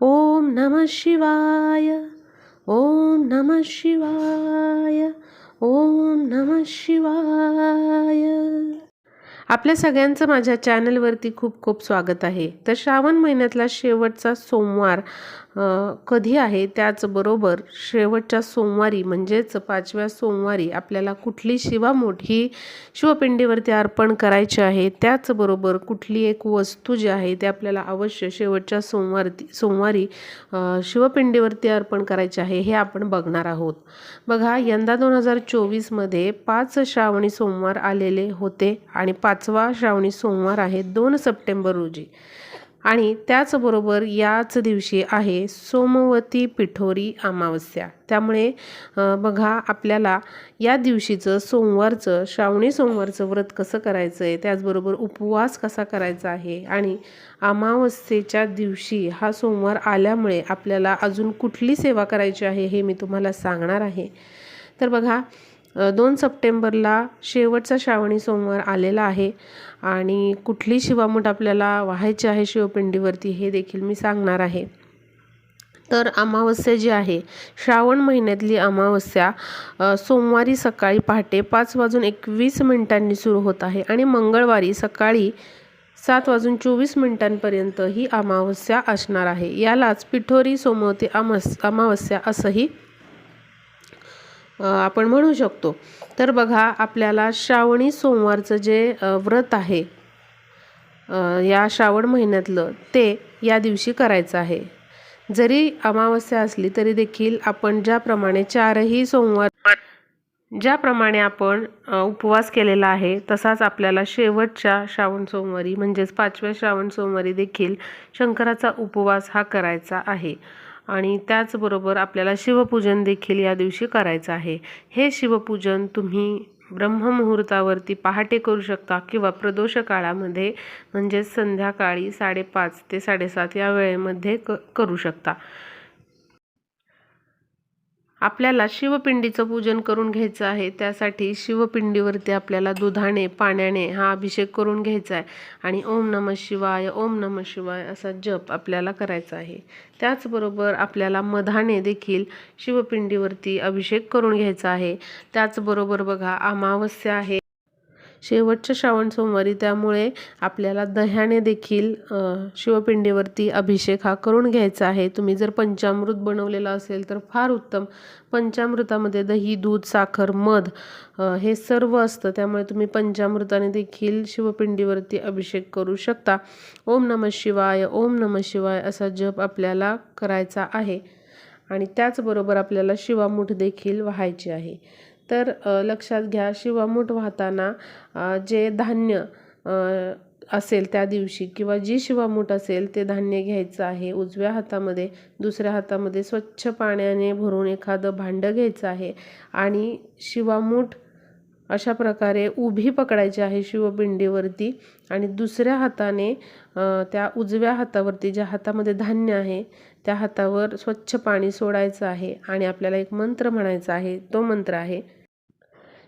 ओम नम शिवाय ओम नम शिवाय ओम नम शिवाय. आपल्या सगळ्यांचं माझ्या चॅनलवरती खूप खूप स्वागत आहे. तर श्रावण महिन्यातला शेवटचा सोमवार कधी आहे त्याचबरोबर शेवटच्या सोमवारी म्हणजेच पाचव्या सोमवारी आपल्याला कुठली शिवामूठ ही शिवपिंडीवरती अर्पण करायची आहे त्याचबरोबर कुठली एक वस्तू जी आहे ती आपल्याला अवश्य शेवटच्या सोमवार सोमवारी शिवपिंडीवरती अर्पण करायची आहे हे आपण बघणार आहोत. बघा यंदा दोन हजार चोवीसमध्ये पाच श्रावणी सोमवार आलेले होते आणि पाचवा श्रावणी सोमवार आहे दोन सप्टेंबर रोजी. आणि त्याचबरोबर याच दिवशी आहे सोमवती पिठोरी अमावस्या. त्यामुळे बघा आपल्याला या दिवशीचं सोमवारचं श्रावणी सोमवारचं व्रत कसं करायचं आहे त्याचबरोबर उपवास कसा करायचा आहे आणि अमावस्येच्या दिवशी हा सोमवार आल्यामुळे आपल्याला अजून कुठली सेवा करायची आहे हे मी तुम्हाला सांगणार आहे. तर बघा दोन सप्टेंबरला शेवटचा श्रावणी सोमवार आलेला आहे आणि कुठली शिवामूठ आपल्याला व्हायची आहे शिवपिंडीवरती हे देखील मी सांगणार आहे. तर अमावस्या जी आहे श्रावण महिन्यातली अमावस्या सोमवारी सकाळी पहाटे पाच वाजून एकवीस मिनिटांनी सुरू होत आहे आणि मंगळवारी सकाळी सात वाजून चोवीस मिनिटांपर्यंत ही अमावस्या असणार आहे. यालाच पिठोरी सोमवती अमस अमावस्या असंही आपण म्हणू शकतो. तर बघा आपल्याला श्रावणी सोमवारचं जे व्रत आहे या श्रावण महिन्यातलं ते या दिवशी करायचं आहे. जरी अमावस्या असली तरी देखील आपण ज्याप्रमाणे चारही सोमवार ज्याप्रमाणे आपण उपवास केलेला आहे तसाच आपल्याला शेवटच्या श्रावण सोमवारी म्हणजेच पाचव्या श्रावण सोमवारी देखील शंकराचा उपवास हा करायचा आहे. आणि त्याचबरोबर आपल्याला शिवपूजन देखील या दिवशी करायचं आहे. हे शिवपूजन तुम्ही ब्रह्ममुहूर्तावरती पहाटे करू शकता किंवा प्रदोष काळामध्ये म्हणजेच संध्याकाळी साडेपाच ते साडेसात या वेळेमध्ये क करू शकता. आपल्याला शिवपिंडीचं पूजन करून घ्यायचं आहे. त्यासाठी शिवपिंडीवरती आपल्याला दुधाने पाण्याने हा अभिषेक करून घ्यायचा आहे. आणि ओम नम शिवाय ओम नम शिवाय असा जप आपल्याला करायचा आहे. त्याचबरोबर आपल्याला मधाने देखील शिवपिंडीवरती अभिषेक करून घ्यायचा आहे. त्याचबरोबर बघा अमावस्या आहे. शेवटच्या श्रावण सोमवारी त्यामुळे आपल्याला दह्याने देखील शिवपिंडीवरती अभिषेक हा करून घ्यायचा आहे. तुम्ही जर पंचामृत बनवलेलं असेल तर फार उत्तम. पंचामृतामध्ये दही दूध साखर मध हे सर्व असतं. त्यामुळे तुम्ही पंचामृताने देखील शिवपिंडीवरती अभिषेक करू शकता. ओम नम शिवाय ओम नम शिवाय असा जप आपल्याला करायचा आहे. आणि त्याचबरोबर आपल्याला शिवामूठ देखील व्हायची आहे. तर लक्षात घ्या शिवामूठ वाहताना जे धान्य असेल त्या दिवशी किंवा जी शिवामूठ असेल ते धान्य घ्यायचं आहे उजव्या हातामध्ये दुसऱ्या हातामध्ये स्वच्छ पाण्याने भरून एखादं भांडं घ्यायचं आहे आणि शिवामूठ अशा प्रकारे उभी पकडायची आहे शिवपिंडीवरती आणि दुसऱ्या हाताने त्या उजव्या हातावरती ज्या हातामध्ये धान्य आहे त्या हातावर स्वच्छ पाणी सोडायचं आहे आणि आपल्याला एक मंत्र म्हणायचा आहे तो मंत्र आहे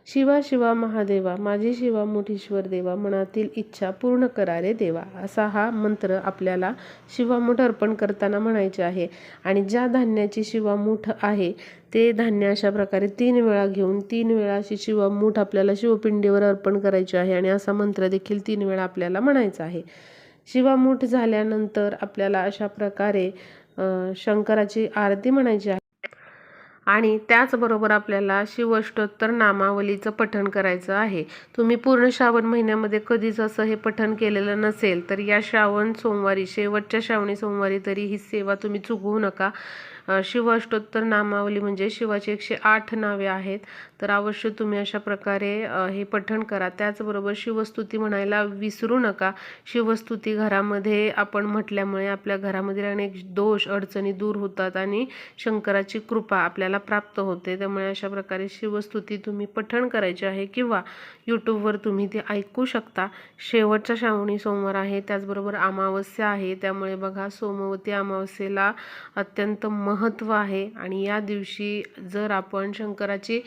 शिवा शिवा महादेवा माझी शिवा मोठीश्वर देवा मनातील इच्छा पूर्ण करा रे देवा असा हा मंत्र आपल्याला शिवामूठ अर्पण करताना म्हणायचे आहे. आणि ज्या धान्याची शिवामूठ आहे ते धान्य अशा प्रकारे तीन वेळा घेऊन तीन वेळा अशी शिवामूठ आपल्याला शिवपिंडीवर अर्पण करायची आहे आणि असा मंत्र देखील तीन वेळा आपल्याला म्हणायचा आहे. शिवामूठ झाल्यानंतर आपल्याला अशा प्रकारे शंकराची आरती म्हणायची आहे. आणि त्याचबरोबर आपल्याला शिवष्टोत्तर नामावलीचं पठण करायचं आहे. तुम्ही पूर्ण श्रावण महिन्यामध्ये कधीच असं हे पठण केलेलं नसेल तर या श्रावण सोमवारी शेवटच्या श्रावणी सोमवारी तरी ही सेवा तुम्ही चुकवू नका. अ, शिव अष्टोत्तर नामावली म्हणजे शिवाची एकशे आठ नावे आहेत. तर अवश्य तुम्ही अशा प्रकारे हे पठण करा. त्याचबरोबर शिवस्तुती म्हणायला विसरू नका. शिवस्तुती घरामध्ये आपण म्हटल्यामुळे आपल्या घरामधील अनेक दोष अडचणी दूर होतात आणि शंकराची कृपा आपल्याला प्राप्त होते. त्यामुळे अशा प्रकारे शिवस्तुती तुम्ही पठण करायची आहे किंवा यूट्यूबवर तुम्ही ती ऐकू शकता. शेवटचा श्रावणी सोमवार आहे. त्याचबरोबर अमावस्या आहे. त्यामुळे बघा सोमवती अमावस्येला अत्यंत महत्त्व आहे. आणि या दिवशी जर आपण शंकराची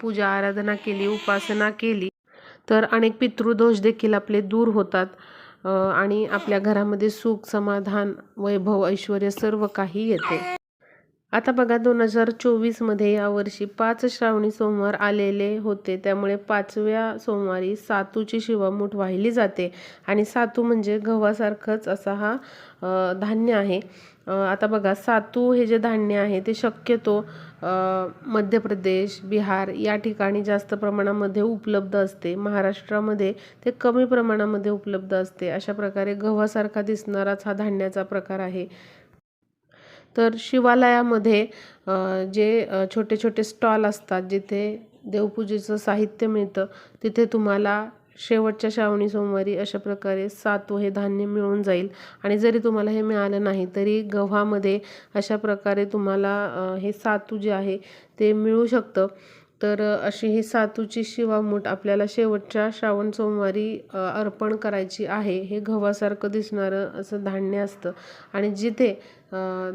पूजा आराधना केली उपासना केली तर अनेक पितृदोष देखील आपले दूर होतात. आणि आपल्या घरामध्ये सुख समाधान वैभव ऐश्वर सर्व काही येते. आता बघा दोन हजार चोवीसमध्ये यावर्षी पाच श्रावणी सोमवार आलेले होते. त्यामुळे पाचव्या सोमवारी सातूची शिवामूठ वाहिली जाते. आणि सातू म्हणजे गव्हासारखंच असा हा धान्य आहे. आता बघा सातू हे जे धान्य आहे ते शक्यतो मध्य प्रदेश बिहार या ठिकाणी जास्त प्रमाणामध्ये उपलब्ध असते. महाराष्ट्रामध्ये ते कमी प्रमाणामध्ये उपलब्ध असते. अशा प्रकारे गव्हासारखा दिसणाराच हा धान्याचा प्रकार आहे. तर शिवालयामध्ये जे छोटे छोटे स्टॉल असतात जिथे देवपूजेचं साहित्य मिळतं तिथे तुम्हाला शेवटच्या श्रावणी सोमवारी अशा प्रकारे सातू हे धान्य मिळून जाईल. आणि जरी तुम्हाला हे मिळालं नाही तरी गव्हामध्ये अशा प्रकारे तुम्हाला हे सातू जे आहे ते मिळू शकतं. तर अशी ही सातूची शिवामूठ आपल्याला शेवटच्या श्रावण सोमवारी अर्पण करायची आहे. हे गव्हासारखं दिसणारं असं धान्य असतं. आणि जिथे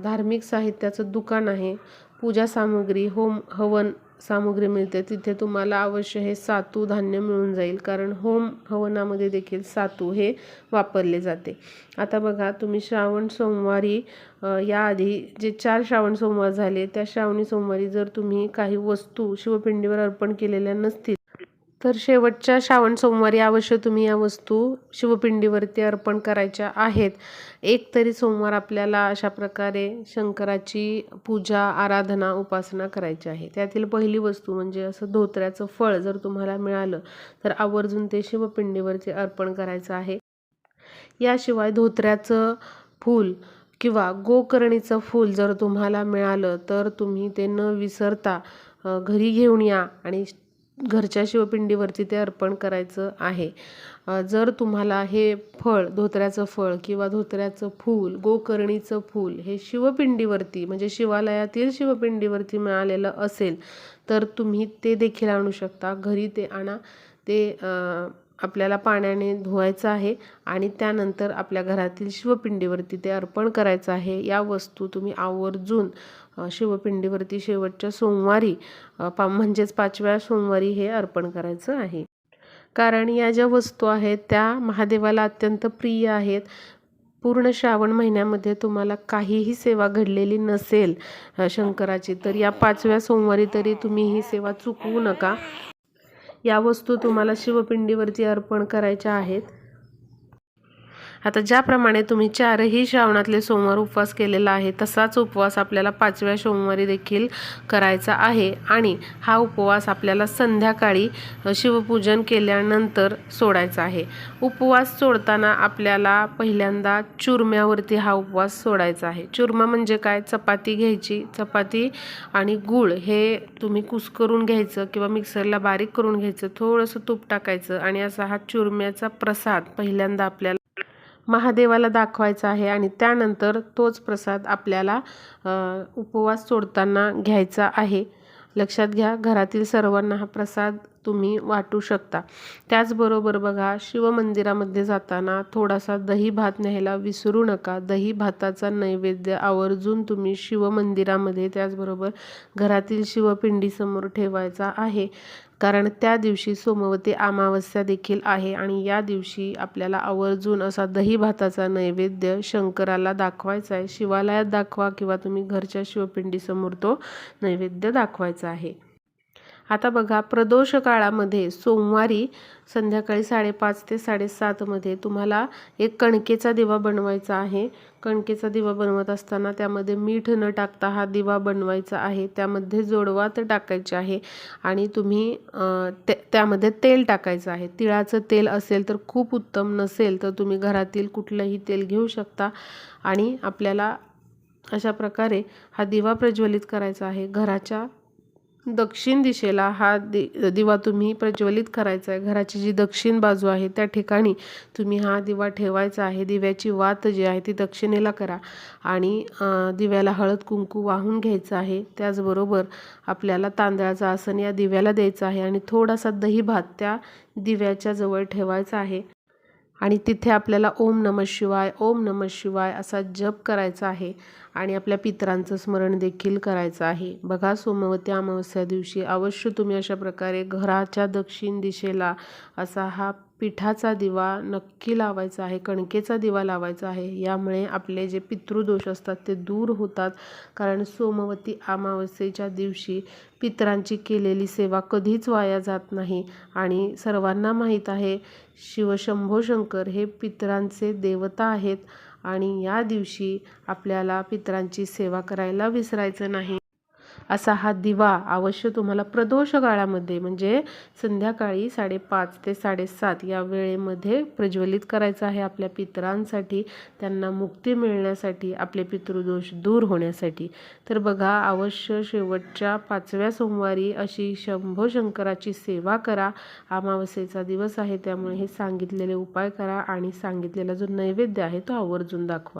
धार्मिक साहित्याचं दुकान आहे पूजा सामग्री होम हवन सामुग्री मिळते तिथे तुम्हाला अवश्य हे सातू धान्य मिळून जाईल. कारण होम हवनामध्ये देखील सातू हे वापरले जाते. आता बघा तुम्ही श्रावण सोमवारी याआधी जे चार श्रावण सोमवार झाले त्या श्रावणी सोमवारी जर तुम्ही काही वस्तू शिवपिंडीवर अर्पण केलेल्या नसतील तर शेवटच्या श्रावण सोमवारी अवश्य तुम्ही या वस्तू शिवपिंडीवरती अर्पण करायच्या आहेत. एक तरी सोमवार आपल्याला अशा प्रकारे शंकराची पूजा आराधना उपासना करायची आहे. त्यातील पहिली वस्तू म्हणजे असं धोत्र्याचं फळ जर तुम्हाला मिळालं तर आवर्जून ते शिवपिंडीवरती अर्पण करायचं आहे. याशिवाय धोत्र्याचं फूल किंवा गोकर्णीचं फूल जर तुम्हाला मिळालं तर तुम्ही ते न विसरता घरी घेऊन या आणि घरच्या शिवपिंडीवरती ते अर्पण करायचं आहे. जर तुम्हाला हे फळ धोत्र्याचं फळ किंवा धोत्र्याचं फूल गोकर्णीचं फूल हे शिवपिंडीवरती म्हणजे शिवालयातील शिवपिंडीवरती मिळालेलं असेल तर तुम्ही ते देखील आणू शकता. घरी ते आणा. ते आपल्याला पाण्याने धुवायचं आहे आणि त्यानंतर आपल्या घरातील शिवपिंडीवरती ते अर्पण करायचं आहे. या वस्तू तुम्ही आवर्जून शिवपिंडीवरती शेवटच्या सोमवारी पा म्हणजेच पाचव्या सोमवारी हे अर्पण करायचं आहे. कारण या ज्या वस्तू आहेत त्या महादेवाला अत्यंत प्रिय आहेत. पूर्ण श्रावण महिन्यामध्ये तुम्हाला काहीही सेवा घडलेली नसेल शंकराची तर या पाचव्या सोमवारी तरी तुम्ही ही सेवा चुकवू नका. या वस्तू तुम्हाला शिवपिंडीवरती अर्पण करायच्या आहेत. आता ज्याप्रमाणे तुम्ही चारही श्रावणातले सोमवार उपवास केलेला आहे तसाच उपवास आपल्याला पाचव्या सोमवारी देखील करायचा आहे. आणि हा उपवास आपल्याला संध्याकाळी शिवपूजन केल्यानंतर सोडायचा आहे. उपवास सोडताना आपल्याला पहिल्यांदा चुरम्यावरती हा उपवास सोडायचा आहे. चुरमा म्हणजे काय? चपाती घ्यायची. चपाती आणि गूळ हे तुम्ही कुस्करून घ्यायचं किंवा मिक्सरला बारीक करून घ्यायचं. थोडंसं तूप टाकायचं आणि असा हा चुरम्याचा प्रसाद पहिल्यांदा आपल्याला महादेवाला दाखवायचा आहे आणि त्यानंतर तोच प्रसाद आपल्याला उपवास सोडताना घ्यायचा आहे. लक्षात घ्या घरातील सर्वांना हा प्रसाद तुम्ही वाटू शकता. त्याचबरोबर बघा शिवमंदिरामध्ये जाताना थोडासा दही भात न्यायला विसरू नका. दही भाताचा नैवेद्य आवर्जून तुम्ही शिवमंदिरामध्ये त्याचबरोबर घरातील शिवपिंडीसमोर ठेवायचा आहे. कारण त्या दिवशी सोमवती अमावस्या देखील आहे आणि या दिवशी आपल्याला आवर्जून असा दही भाताचा नैवेद्य शंकराला दाखवायचा आहे. शिवालयात दाखवा किंवा तुम्ही घरच्या शिवपिंडीसमोर तो नैवेद्य दाखवायचा आहे. आता बघा प्रदोष काळामध्ये सोमवारी संध्याकाळी साडेपाच ते साडेसातमध्ये तुम्हाला एक कणकेचा दिवा बनवायचा आहे. कणकेचा दिवा बनवत असताना त्यामध्ये मीठ न टाकता हा दिवा बनवायचा आहे. त्यामध्ये जोडवा तर टाकायचे आहे आणि तुम्ही ते त्यामध्ये तेल टाकायचं आहे. तिळाचं तेल असेल तर खूप उत्तम नसेल तर तुम्ही घरातील कुठलंही तेल घेऊ शकता आणि आपल्याला अशा प्रकारे हा दिवा प्रज्वलित करायचा आहे. घराच्या दक्षिण दिशेला हा दि दिवा तुम्ही प्रज्वलित करायचा आहे घराची जी दक्षिण बाजू आहे त्या ठिकाणी तुम्ही हा दिवा ठेवायचा आहे. दिव्याची वात जी आहे ती दक्षिणेला करा आणि दिव्याला हळद कुंकू वाहून घ्यायचं आहे. त्याचबरोबर आपल्याला तांदळाचं आसन या दिव्याला द्यायचं आहे आणि थोडासा दही भात त्या दिव्याच्या जवळ ठेवायचा आहे. आणि तिथे आपल्याला ओम नमः शिवाय ओम नमः शिवाय असा जप करायचा आहे आणि आपल्या पितरांचं स्मरण देखील करायचं आहे. बघा सोमवती अमावस्या दिवशी अवश्य तुम्ही अशा प्रकारे घराच्या दक्षिण दिशेला असा हा पिठाचा दिवा नक्की लावायचा आहे कणकेचा दिवा लावायचा आहे. यामुळे आपले जे पितृदोष असतात ते दूर होतात. कारण सोमवती अमावस्येच्या दिवशी पितरांची केलेली सेवा कधीच वाया जात नाही. आणि सर्वांना माहीत आहे शिवशंभो शंकर हे पितरांचे देवता आहेत. आणि या दिवशी आपल्याला पितरांची सेवा करायला विसरायचं नाही. असा हा दिवा अवश्य तुम्हाला प्रदोष काळामध्ये म्हणजे संध्याकाळी साडेपाच ते साडेसात या वेळेमध्ये प्रज्वलित करायचा आहे आपल्या पितरांसाठी त्यांना मुक्ती मिळण्यासाठी आपले पितृदोष दूर होण्यासाठी. तर बघा अवश्य शेवटच्या पाचव्या सोमवारी अशी शंभो शंकराची सेवा करा. अमावस्येचा दिवस आहे त्यामुळे हे सांगितलेले उपाय करा आणि सांगितलेला जो नैवेद्य आहे तो आवर्जून दाखवा.